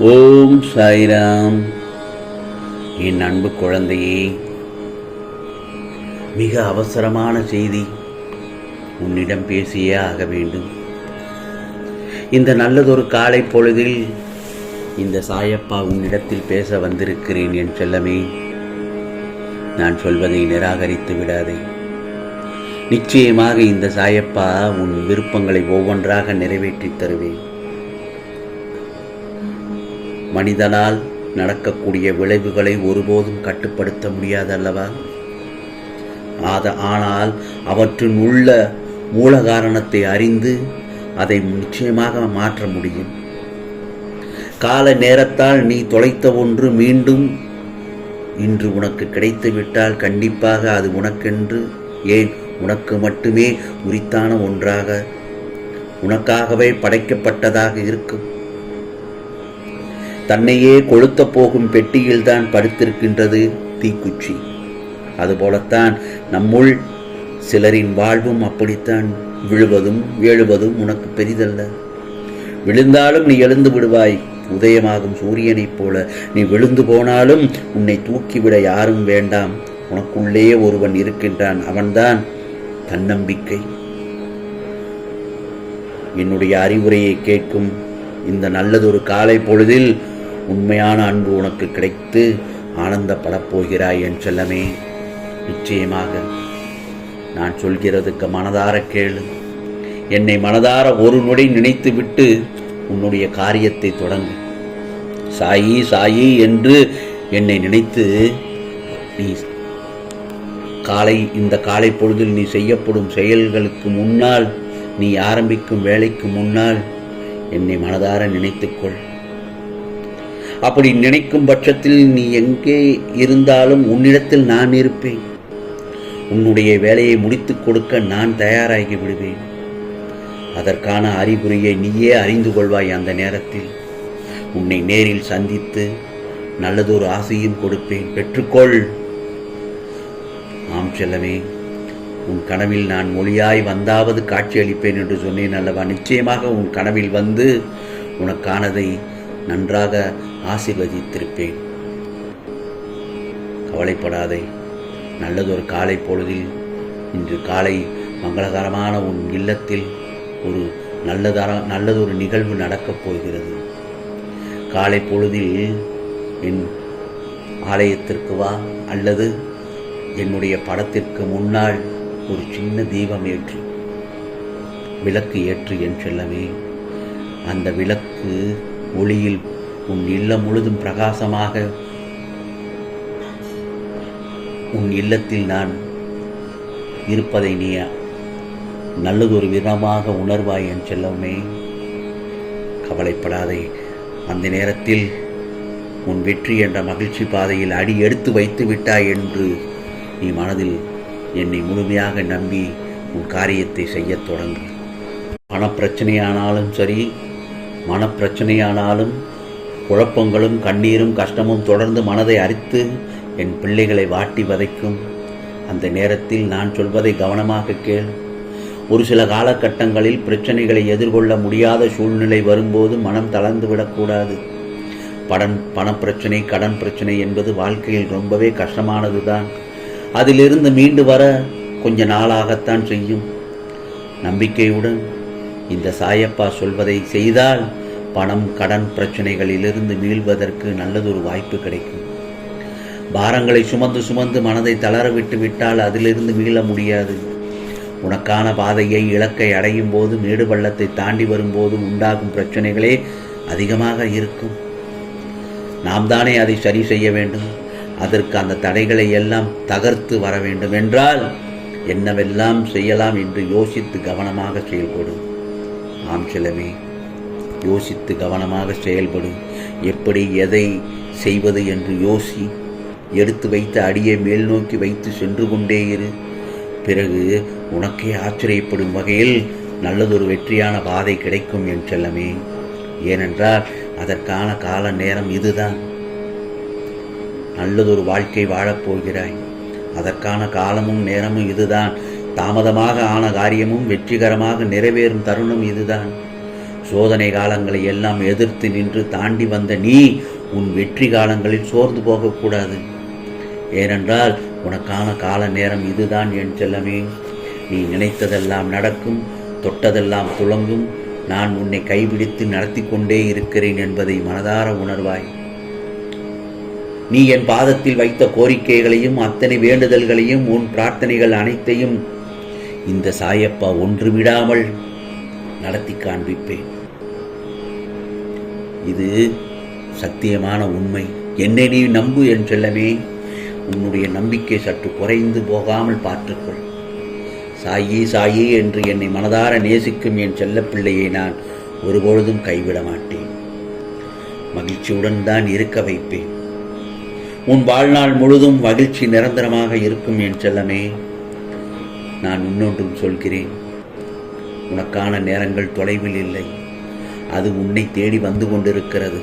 ஓம் சாய்ராம். என் அன்பு குழந்தையே மிக அவசரமான செய்தி உன்னிடம் பேசியே ஆக வேண்டும். இந்த நல்லதொரு காலை பொழுதில் இந்த சாயப்பா உன்னிடத்தில் பேச வந்திருக்கிறேன் என் செல்லமே. நான் சொல்வதை நிராகரித்து விடாதே. நிச்சயமாக இந்த சாயப்பா உன் விருப்பங்களை ஒவ்வொன்றாக நிறைவேற்றித் தருவேன். மனிதனால் நடக்கக்கூடிய விளைவுகளை ஒருபோதும் கட்டுப்படுத்த முடியாது அல்லவா ஆத ஆனால் அவற்றின் உள்ள மூல காரணத்தை அறிந்து அதை நிச்சயமாக மாற்ற முடியும். கால நேரத்தால் நீ தொலைத்த ஒன்று மீண்டும் இன்று உனக்கு கிடைத்துவிட்டால் கண்டிப்பாக அது உனக்கென்று ஏன் உனக்கு மட்டுமே உரித்தான ஒன்றாக உனக்காகவே படைக்கப்பட்டதாக இருக்கும். தன்னையே கொளுத்த போகும் பெட்டியில்தான் படுத்திருக்கின்றது தீக்குச்சி. அதுபோலத்தான் நம்முள் சிலரின் வாழ்வும் அப்படித்தான் விழுவதும் எழுவதும் உனக்கு பெரிதல்ல. விழுந்தாலும் நீ எழுந்து விடுவாய் உதயமாகும் சூரியனைப் போல. நீ விழுந்து போனாலும் உன்னை தூக்கிவிட யாரும் வேண்டாம். உனக்குள்ளே ஒருவன் இருக்கின்றான் அவன்தான் தன்னம்பிக்கை. என்னுடைய அறிவுரையை கேட்கும் இந்த நல்லதொரு காலை பொழுதில் உண்மையான அன்பு உனக்கு கிடைத்து ஆனந்தப்படப் போகிறாய் என் செல்லமே. நிச்சயமாக நான் சொல்கிறதுக்கு மனதார கேளு. என்னை மனதார ஒரு நொடி நினைத்துவிட்டு உன்னுடைய காரியத்தை தொடங்கு. சாயி சாயி என்று என்னை நினைத்து நீ காலை இந்த காலை பொழுதில் நீ செய்யப்படும் செயல்களுக்கு முன்னால் நீ ஆரம்பிக்கும் வேலைக்கு முன்னால் என்னை மனதார நினைத்துக்கொள். அப்படி நினைக்கும் பட்சத்தில் நீ எங்கே இருந்தாலும் உன்னிடத்தில் நான் இருப்பேன். உன்னுடைய வேலையை முடித்துக் கொடுக்க நான் தயாராகி விடுவேன். அதற்கான அறிகுறியை நீயே அறிந்து கொள்வாய் அந்த நேரத்தில். உன்னை நேரில் சந்தித்து நல்லதொரு ஆசையும் கொடுப்பேன். பெற்றுக்கொள். ஆம் செல்லமே உன் கனவில் நான் மொழியாய் வந்தாவது காட்சியளிப்பேன் என்று சொன்னேன் அல்லவா? நிச்சயமாக உன் கனவில் வந்து உனக்கானதை நன்றாக ஆசிர்வதித்திருப்பேன். கவலைப்படாதே நல்லதொரு காலை பொழுதில் இன்று காலை மங்களகரமான உன் இல்லத்தில் ஒரு நல்லதர நல்லதொரு நிகழ்வு நடக்கப் போகிறது. காலை பொழுதில் என் ஆலயத்திற்கு வா அல்லது என்னுடைய படத்திற்கு முன்னால் ஒரு சின்ன தீபம் ஏற்று விளக்கு ஏற்று என் செல்லமே. அந்த விளக்கு ஒளியில் உன் இல்லம் முழுதும் பிரகாசமாக. உன் இல்லத்தில் நான் இருப்பதை நீ நல்லதொரு விதமாக உணர்வாய் என் செல்லவுமே கவலைப்படாதே. அந்த நேரத்தில் உன் வெற்றி என்ற மகிழ்ச்சி பாதையில் அடி எடுத்து வைத்து விட்டாய் என்று நீ மனதில் என்னை முழுமையாக நம்பி உன் காரியத்தை செய்யத் தொடங்கு. பணப்பிரச்சனையானாலும் சரி மனப்பிரச்சனையானாலும் குழப்பங்களும் கண்ணீரும் கஷ்டமும் தொடர்ந்து மனதை அரித்து என் பிள்ளைகளை வாட்டி வதைக்கும். அந்த நேரத்தில் நான் சொல்வதை கவனமாக கேள். ஒரு சில காலகட்டங்களில் பிரச்சனைகளை எதிர்கொள்ள முடியாத சூழ்நிலை வரும்போது மனம் தளர்ந்து விடக்கூடாது. படன் பணப்பிரச்சனை கடன் பிரச்சனை என்பது வாழ்க்கையில் ரொம்பவே கஷ்டமானது தான் அதிலிருந்து மீண்டு வர கொஞ்ச நாளாகத்தான் செய்யும். நம்பிக்கையுடன் இந்த சாயப்பா சொல்வதை செய்தால் பணம் கடன் பிரச்சனைகளிலிருந்து மீள்வதற்கு நல்லதொரு வாய்ப்பு கிடைக்கும். பாரங்களை சுமந்து சுமந்து மனதை தளர விட்டு விட்டால் அதிலிருந்து மீள முடியாது. உனக்கான பாதையை இலக்கை அடையும் போது மேடு பள்ளத்தை தாண்டி வரும்போது உண்டாகும் பிரச்சனைகளே அதிகமாக இருக்கும். நாம் தானே அதை சரி செய்ய வேண்டும். அதற்கு அந்த தடைகளை எல்லாம் தகர்த்து வர வேண்டும் என்றால் என்னவெல்லாம் செய்யலாம் என்று யோசித்து கவனமாக செயல்படும் ஆம் செல்லமே. யோசித்து கவனமாக செயல்படும் எப்படி எதை செய்வது என்று யோசி. எடுத்து வைத்த அடியை மேல் நோக்கி வைத்து சென்று கொண்டே இரு. பிறகு உனக்கே ஆச்சரியப்படும் வகையில் நல்லதொரு வெற்றியான பாதை கிடைக்கும் என் செல்லமே. ஏனென்றால் அதற்கான கால நேரம் இதுதான். நல்லதொரு வாழ்க்கை வாழப்போகிறாய். அதற்கான காலமும் நேரமும் இதுதான். தாமதமாக ஆன காரியமும் வெற்றிகரமாக நிறைவேறும் தருணம் இதுதான். சோதனை காலங்களை எல்லாம் எதிர்த்து நின்று தாண்டி வந்த நீ உன் வெற்றி காலங்களில் சோர்ந்து போகக்கூடாது. ஏனென்றால் உனக்கான கால நேரம் இதுதான் என் செல்லமே. நீ நினைத்ததெல்லாம் நடக்கும் தொட்டதெல்லாம் துளங்கும். நான் உன்னை கைபிடித்து நடத்தி கொண்டே இருக்கிறேன் என்பதை மனதார உணர்வாய். நீ என் பாதத்தில் வைத்த கோரிக்கைகளையும் அத்தனை வேண்டுதல்களையும் உன் பிரார்த்தனைகள் அனைத்தையும் இந்த சாயப்பா ஒன்று விடாமல் நடத்தி காண்பிப்பேன். இது சத்தியமான உண்மை. என்னை நீ நம்பு என் செல்லமே உன்னுடைய நம்பிக்கை சற்று குறைந்து போகாமல் பார்த்துக்கொள். சாயி சாயி என்று என்னை மனதார நேசிக்கும் என் செல்லப்பிள்ளையை நான் ஒருபொழுதும் கைவிட மாட்டேன். மகிழ்ச்சியுடன் தான் இருக்க வைப்பேன். உன் வாழ்நாள் முழுதும் மகிழ்ச்சி நிரந்தரமாக இருக்கும் என் செல்லமே நான் இன்னொன்றும் சொல்கிறேன். உனக்கான நேரங்கள் தொலைவில் இல்லை. அது உன்னை தேடி வந்து கொண்டிருக்கிறது.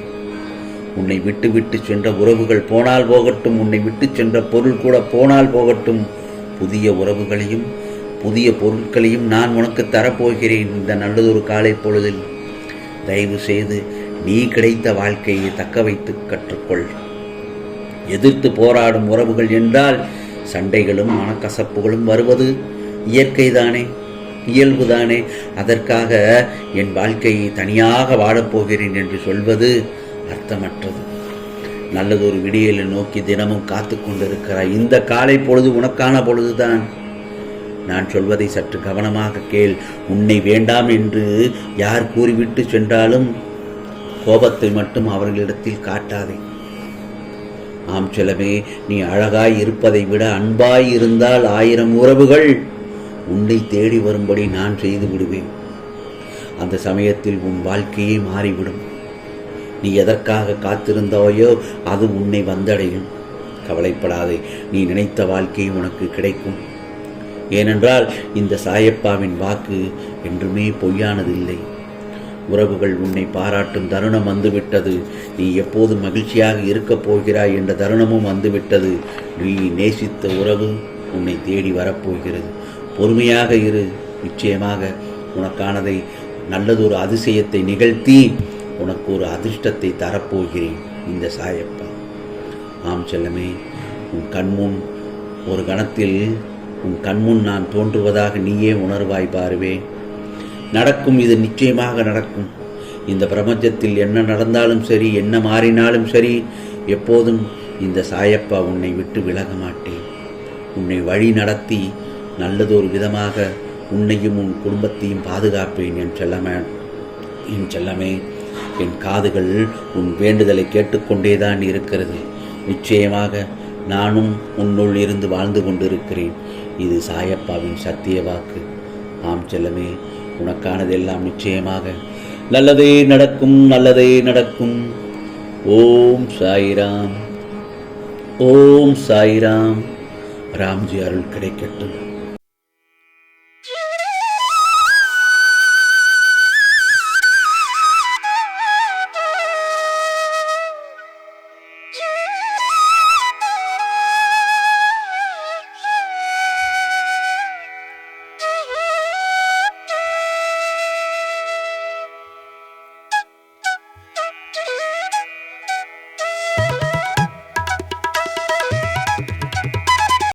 உன்னை விட்டு விட்டு சென்ற உறவுகள் போனால் போகட்டும் உன்னை விட்டு சென்ற பொருள் கூட போனால் போகட்டும். புதிய உறவுகளையும் புதிய பொருட்களையும் நான் உனக்கு தரப்போகிறேன் இந்த நல்லதொரு காலை பொழுதில். தயவு செய்து நீ கிடைத்த வாழ்க்கையை தக்க வைத்து கற்றுக்கொள். எதிர்த்து போராடும் உறவுகள் என்றால் சண்டைகளும் மனக்கசப்புகளும் வருவது இயற்கைதானே. இயல்புதானே? அதற்காக என் வாழ்க்கையை தனியாக வாழப்போகிறேன் என்று சொல்வது அர்த்தமற்றது. நல்லதொரு விடியலை நோக்கி தினமும் காத்து கொண்டிருக்கிறாய். இந்த காலை பொழுது உனக்கான பொழுதுதான். நான் சொல்வதை சற்று கவனமாக கேள். உன்னை வேண்டாம் என்று யார் கூறிவிட்டு சென்றாலும் கோபத்தை மட்டும் அவர்களிடத்தில் காட்டாதே. ஆம் செலவே நீ அழகாய் இருப்பதை விட அன்பாய் இருந்தால் ஆயிரம் உறவுகள் உன்னை தேடி வரும்படி நான் செய்து விடுவேன். அந்த சமயத்தில் உன் வாழ்க்கையே மாறிவிடும். நீ எதற்காக காத்திருந்தாயோ அது உன்னை வந்தடையும். கவலைப்படாதே நீ நினைத்த வாழ்க்கை உனக்கு கிடைக்கும். ஏனென்றால் இந்த சாயப்பாவின் வாக்கு என்றுமே பொய்யானதில்லை. உறவுகள் உன்னை பாராட்டும் தருணம் வந்துவிட்டது. நீ எப்போது மகிழ்ச்சியாக இருக்கப் போகிறாய் என்ற தருணமும் வந்துவிட்டது. நீ நேசித்த உறவு உன்னை தேடி வரப்போகிறது. பொறுமையாக இரு. நிச்சயமாக உனக்கானதை நல்லதொரு அதிசயத்தை நிகழ்த்தி உனக்கு ஒரு அதிர்ஷ்டத்தை தரப்போகிறேன் இந்த சாயப்பா. ஆம் செல்லமே உன் கண்முன் ஒரு கணத்தில் உன் கண்முன் நான் தோன்றுவதாக நீயே உணர்வாய் பாருவே. நடக்கும் இது நிச்சயமாக நடக்கும். இந்த பிரபஞ்சத்தில் என்ன நடந்தாலும் சரி என்ன மாறினாலும் சரி எப்போதும் இந்த சாயப்பா உன்னை விட்டு விலக மாட்டேன். உன்னை வழி நடத்தி நல்லதொரு விதமாக உன்னையும் உன் குடும்பத்தையும் பாதுகாப்பேன் என் செல்லமே. என் செல்லமே என் காதுகள் உன் வேண்டுதலை கேட்டுக்கொண்டேதான் இருக்கிறது. நிச்சயமாக நானும் உன்னுள் இருந்து வாழ்ந்து கொண்டிருக்கிறேன். இது சாயப்பாவின் சத்திய வாக்கு. ஆம் செல்லமே உனக்கானதெல்லாம் நிச்சயமாக நல்லதே நடக்கும் நல்லதே நடக்கும். ஓம் சாய்ராம் ஓம் சாய்ராம். ராம்ஜி அருள் கிடைக்கட்டும்.